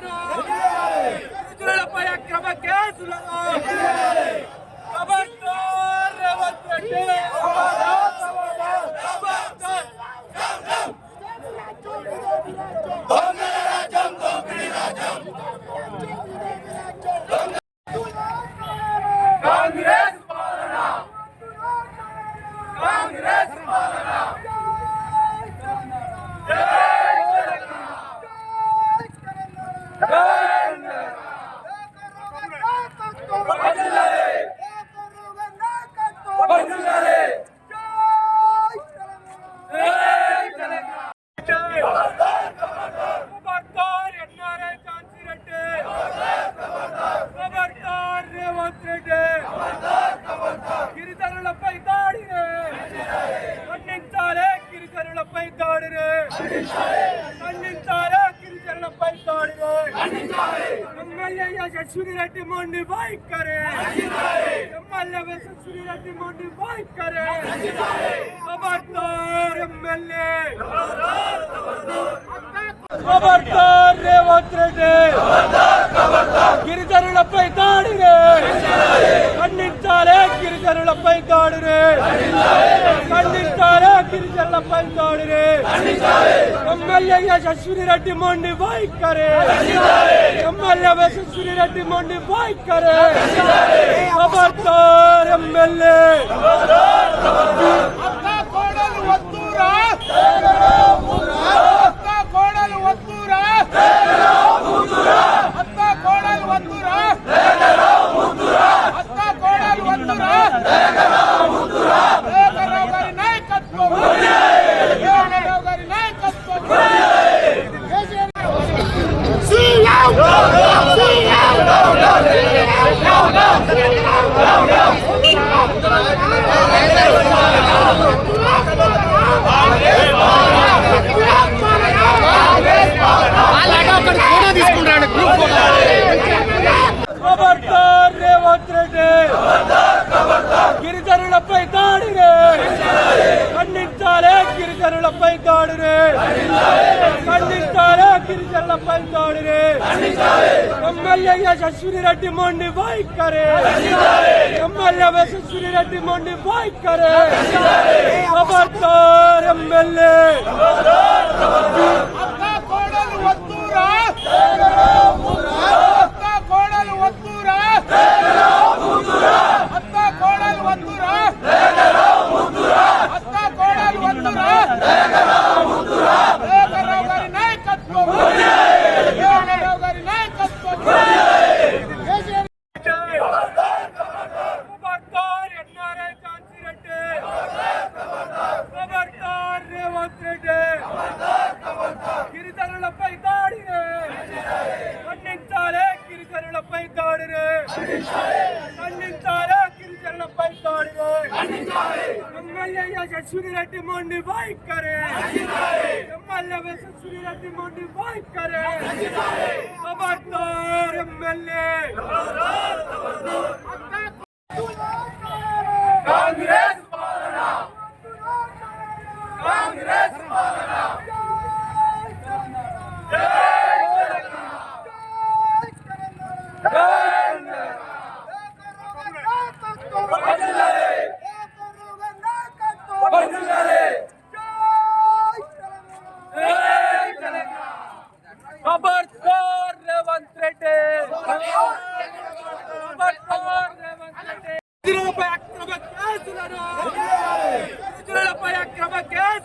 కేసులను గిరిజనులపై అక్రమ కేసులను ఖబర్దార్ రేవంత్ రెడ్డి ఖబర్దార్. కాంగ్రెస్ పాలన కాంగ్రెస్ పాలన ఖబర్దార్ ఎన్ఆర్ఐ ఝాన్సీ రెడ్డి ఖబర్దార్ రేవంత్ రెడ్డి గిరిజనులపై దాడిని ఖండించాలే గిరిజనులపై దాడిని ఖండించాలే. గిరిజనులపై దాడిని ఎమ్మెల్యే యశస్విని రెడ్డి మొండి బైక్ కరే ఎమ్మెల్యే యశస్విని రెడ్డి మొండి బైక్ కరే ఖబర్దార్ ఎమ్మెల్యే. ఖబర్దార్ రేవంత్ రెడ్డి. గిరిజనులపై దాడిని ఖండించాలే. గిరిజనులపై దాడిని ఖండించాలే గిరిజనులపై దాడిని ఎమ్మెల్యే యశస్విని రెడ్డి మొండి వైఖరి ఎమ్మెల్యే యశస్విని రెడ్డి మొండి వైఖరి ఖబర్దార్ ఎమ్మెల్యే అత్త ఎమ్మెల్యే యశస్విని రెడ్డి మొండి వైఖరి ఎమ్మెల్యే యశస్విని రెడ్డి మొండి వైఖరి ఖబర్దార్ ఎమ్మెల్యే ఎమ్మెల్యే యశస్విని రెడ్డి మొండి వైఖరి ఎమ్మెల్యే యశస్విని రెడ్డి మొండి వైఖరి ఖబర్దార్ ఎమ్మెల్యే కాంగ్రెస్ పాలన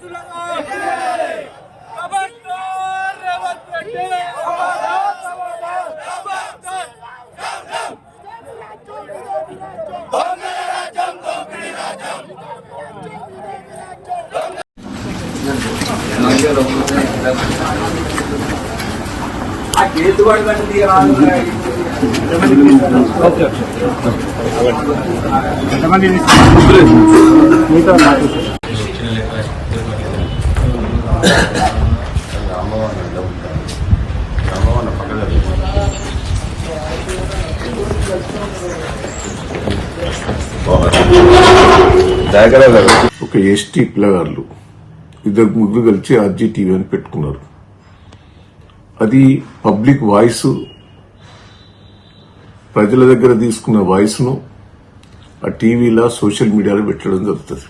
కేసులను ఖబర్దార్ రేవంత్ ఒక ఎస్టీ పిల్లగాళ్ళు ఇద్దరు ముగ్గురు కలిసి ఆర్జీ టీవీ అని పెట్టుకున్నారు. అది పబ్లిక్ వాయిస్ ప్రజల దగ్గర తీసుకున్న వాయిస్ను ఆ టీవీలో సోషల్ మీడియాలో పెట్టడం జరుగుతుంది.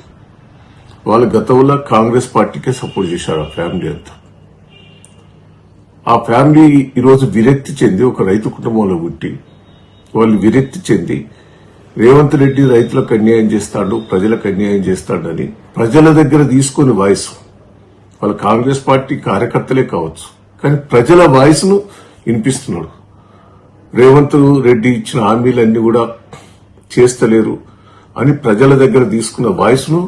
వాళ్ళు గతంలో కాంగ్రెస్ పార్టీకే సపోర్ట్ చేశారు ఆ ఫ్యామిలీ అంతా. ఆ ఫ్యామిలీ ఈరోజు విరక్తి చెంది ఒక రైతు కుటుంబంలో పుట్టి వాళ్ళు విరక్తి చెంది రేవంత్ రెడ్డి రైతులకు అన్యాయం చేస్తాడు ప్రజలకు అన్యాయం చేస్తాడని ప్రజల దగ్గర తీసుకుని వాయిస్. వాళ్ళ కాంగ్రెస్ పార్టీ కార్యకర్తలే కావచ్చు కానీ ప్రజల వాయిస్ను వినిపిస్తున్నాడు. రేవంత్ రెడ్డి ఇచ్చిన హామీలన్నీ కూడా చేస్తలేరు అని ప్రజల దగ్గర తీసుకున్న వాయిస్ను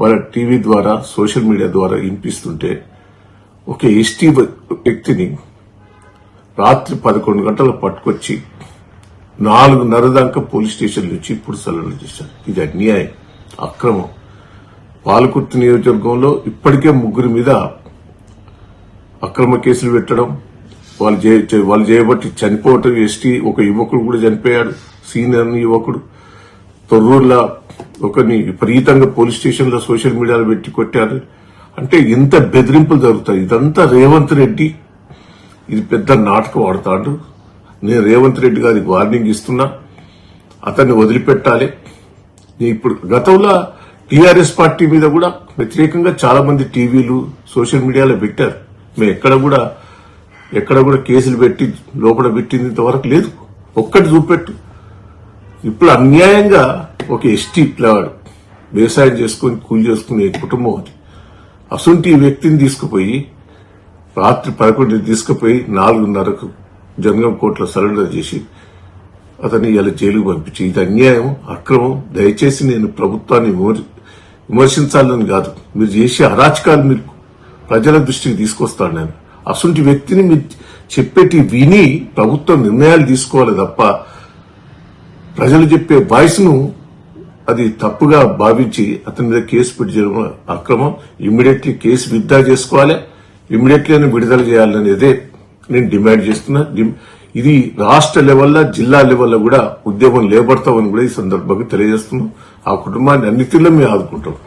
వాళ్ళ టీవీ ద్వారా సోషల్ మీడియా ద్వారా వినిపిస్తుంటే ఒక ఎస్టీ వ్యక్తిని రాత్రి పదకొండు గంటలకు పట్టుకొచ్చి నాలుగున్నర దాకా పోలీస్ స్టేషన్ నుంచి ఇప్పుడు సెలవులు చేశారు. ఇది అన్యాయం అక్రమం. పాలకుర్తి నియోజకవర్గంలో ఇప్పటికే ముగ్గురి మీద అక్రమ కేసులు పెట్టడం వాళ్ళు వాళ్ళు చేయబట్టి చనిపోవటం ఎస్టీ ఒక యువకుడు కూడా చనిపోయాడు సీనియర్ యువకుడు. తొర్రూరులో ఒకరిని విపరీతంగా పోలీస్ స్టేషన్లో సోషల్ మీడియాలో పెట్టి కొట్టారు. అంటే ఇంత బెదిరింపులు జరుగుతాయి. ఇదంతా రేవంత్ రెడ్డి ఇది పెద్ద నాటకం ఆడతాడు. నేను రేవంత్ రెడ్డి గారికి వార్నింగ్ ఇస్తున్నా. అతన్ని వదిలిపెట్టాలి. ఇప్పుడు గతంలో టీఆర్ఎస్ పార్టీ మీద కూడా వ్యతిరేకంగా చాలా మంది టీవీలు సోషల్ మీడియాలో పెట్టారు. మేము ఎక్కడ కూడా ఎక్కడ కూడా కేసులు పెట్టి లోపల పెట్టింది ఇంతవరకు లేదు. ఒక్కటి చూపెట్టు. ఇప్పుడు అన్యాయంగా ఒక ఎస్టీ పిల్లవాడు వ్యవసాయం చేసుకుని కూలి చేసుకునే కుటుంబం అది. అసొంటి వ్యక్తిని తీసుకుపోయి రాత్రి పదకొండు తీసుకుపోయి నాలుగున్నరకు జనగం కోర్టులో సరెండర్ చేసి అతన్ని ఇలా జైలుకు పంపించి. ఇది అన్యాయం అక్రమం. దయచేసి నేను ప్రభుత్వాన్ని విమర్శించాలని కాదు. మీరు చేసే అరాచకాలు మీరు ప్రజల దృష్టికి తీసుకొస్తాను నేను. అసొంటి వ్యక్తిని మీరు చెప్పేటి విని ప్రభుత్వం నిర్ణయాలు తీసుకోవాలి తప్ప ప్రజలు చెప్పే వాయిస్ను అది తప్పుగా భావించి అతని మీద కేసు పెట్టి చేయడం అక్రమం. ఇమ్మీడియట్లీ కేసు విత్డ్రా చేసుకోవాలి. ఇమ్మీడియట్లీ విడుదల చేయాలనేదే నేను డిమాండ్ చేస్తున్నా. ఇది రాష్ట్ర లెవెల్లో జిల్లా లెవెల్లో కూడా ఉద్యమం లేబడతామని కూడా ఈ సందర్భంగా తెలియజేస్తున్నాం. ఆ కుటుంబాన్ని అన్నిటిలో మేము ఆదుకుంటాం.